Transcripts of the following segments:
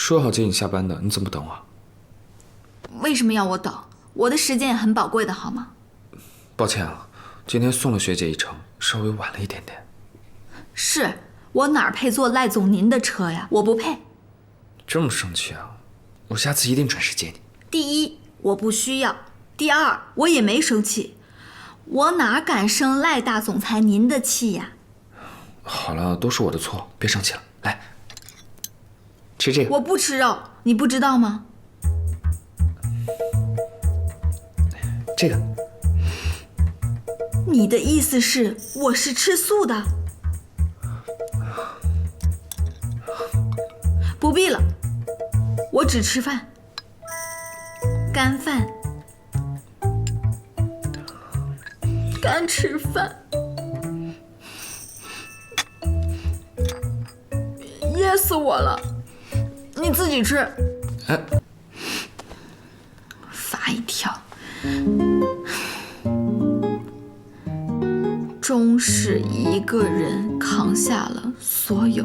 说好接你下班的，你怎么不等我？为什么要我等？我的时间也很宝贵的，好吗？抱歉啊，今天送了学姐一程，稍微晚了一点点。是我哪儿配坐赖总您的车呀？我不配。这么生气啊？我下次一定准时接你。第一，我不需要；第二，我也没生气。我哪敢生赖大总裁您的气呀？好了，都是我的错，别生气了。来，吃这个。我不吃肉，你不知道吗？这个。你的意思是我是吃素的？不必了，我只吃饭，干饭，干吃饭。噎死我了！你自己吃。哎，发一条。终是一个人扛下了所有，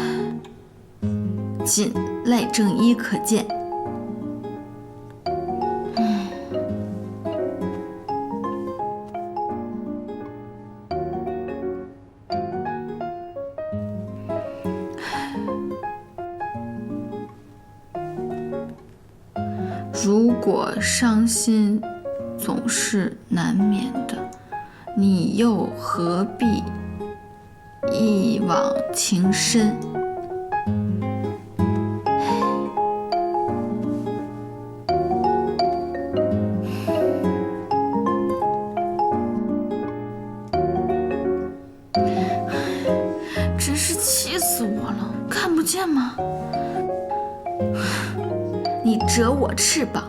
仅赖正一可见。如果伤心总是难免的。你又何必一往情深？真是气死我了！看不见吗？你折我翅膀，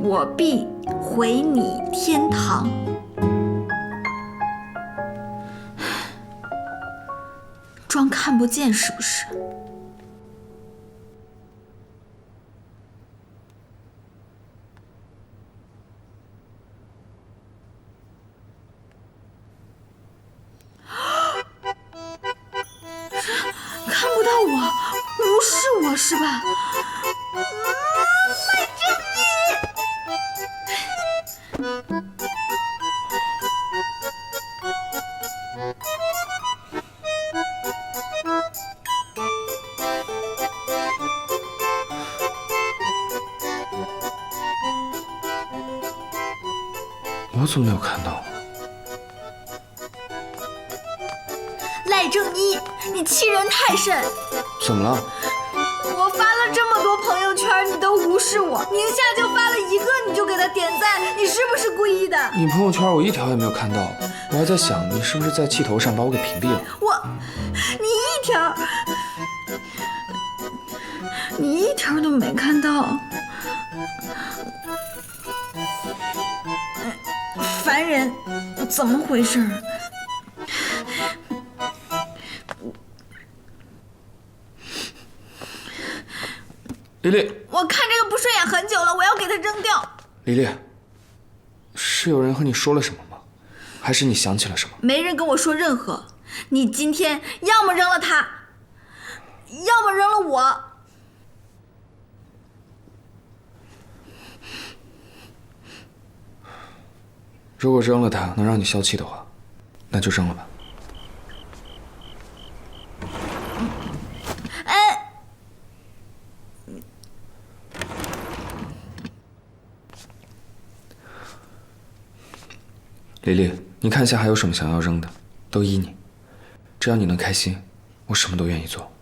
我必回你天堂。装看不见是不是？看不到我，无视我是吧？我怎么没有看到？赖正一，你欺人太甚！怎么了？我发了这么多朋友圈，你都无视我。宁夏就发了一个，你就给他点赞，你是不是故意的？你朋友圈我一条也没有看到，我还在想你是不是在气头上把我给屏蔽了。我，你一条，你一条都没看到。烦人，怎么回事？丽丽，我看这个不顺眼很久了，我要给它扔掉。丽丽，是有人和你说了什么吗？还是你想起了什么？没人跟我说任何。你今天要么扔了它，要么扔了我。如果扔了它能让你消气的话，那就扔了吧。哎，丽丽，你看一下还有什么想要扔的，都依你。只要你能开心，我什么都愿意做。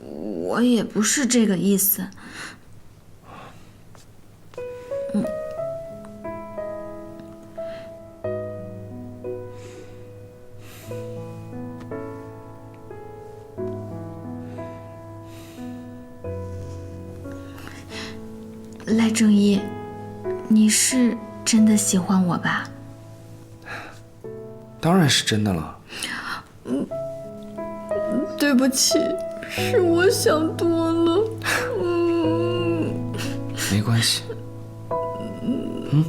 我也不是这个意思。赖正一，你是真的喜欢我吧？当然是真的了。嗯，对不起，是我想多了。嗯，没关系。嗯。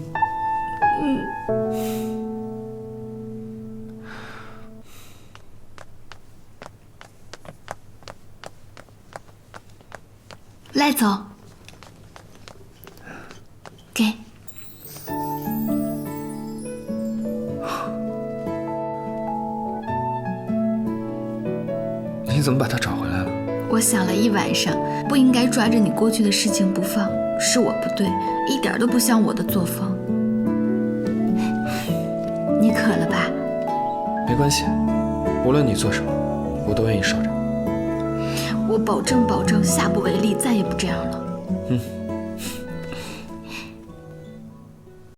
赖总，你怎么把他找回来了？我想了一晚上，不应该抓着你过去的事情不放，是我不对，一点都不像我的作风。你渴了吧？没关系，无论你做什么，我都愿意守着。我保证，保证，下不为例，再也不这样了。嗯。